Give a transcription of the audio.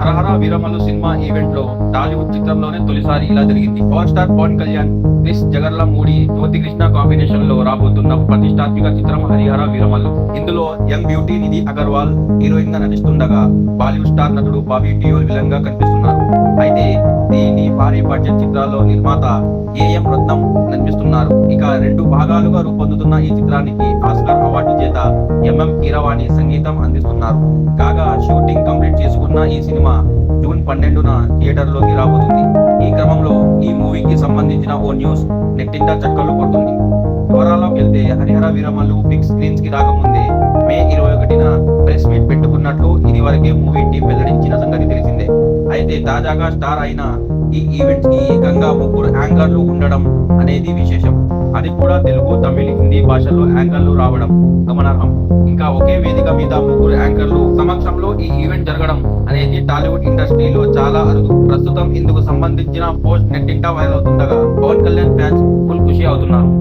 హరహర Veeramallu cinema ఈవెంట్లో టాలీవుడ్ చిత్రంలోనే తొలిసారి ఇలా జరిగింది. Power star Pawan Kalyan Krish Jagarlamudi Jyothi Krishna కాంబినేషన్లో రాబోతున్న ప్రతిష్టాత్మిక చిత్రం హరిహర వీరమల్లు. ఇందులో యంగ్ బ్యూటీ నిధి అగర్వాల్ హీరోయిన్గా నటిస్తుండగా బాలీవుడ్ స్టార్ నటుడు బాబీ డియోల్ విలన్గా కనిపిస్తున్నారు. అయితే దీని భారీ బడ్జెట్ చిత్రాల్లో నిర్మాత ఏఎం రత్నం నిర్మిస్తున్నారు. ఇక రెండు భాగాలుగా రూపొందుతున్న ఈ చిత్రానికి ఆస్కార్ అవార్డు చేత ఎంఎం కీరవాణి సంగీతం అందిస్తున్నారు. కాగా షూటింగ్ కంప్లీట్ ఈ సినిమా జూన్ పన్నెండున థియేటర్లోకి రాబోతుంది. ఈ క్రమంలో ఈ మూవీకి సంబంధించిన ఓ న్యూస్ నెట్టింట చక్కర్లు కొడుతుంది. వివరాల్లోకి వెళ్తే హరిహర విరమలు బిగ్ స్క్రీన్స్కి రాకముందే మే ఇరవై ఒకటిన ప్రెస్ మీట్ పెట్టుకున్నట్లు ఇది వరకే మూవీ టీం వెల్లడించిన సంగతి తెలిసిందే. అయితే తాజాగా స్టార్ అయిన ఈ ఈవెంట్కి ఏకంగా ముగ్గురు యాంకర్లు ఉండడం అనేది విశేషం. అది కూడా తెలుగు తమిళ హిందీ భాషల్లో యాంకర్లు రావడం గమనార్హం. ఇంకా ఒకే వేదిక మీద ముగ్గురు యాంకర్లు సమక్షంలో ఈ ఈవెంట్ జరగడం అనేది టాలీవుడ్ ఇండస్ట్రీలో చాలా అరుదు. ప్రస్తుతం ఇందుకు సంబంధించిన పోస్ట్ నెట్టింటా వైరల్ అవుతుండగా పవన్ కళ్యాణ్ ఫ్యాన్స్ ఫుల్ ఖుషి అవుతున్నారు.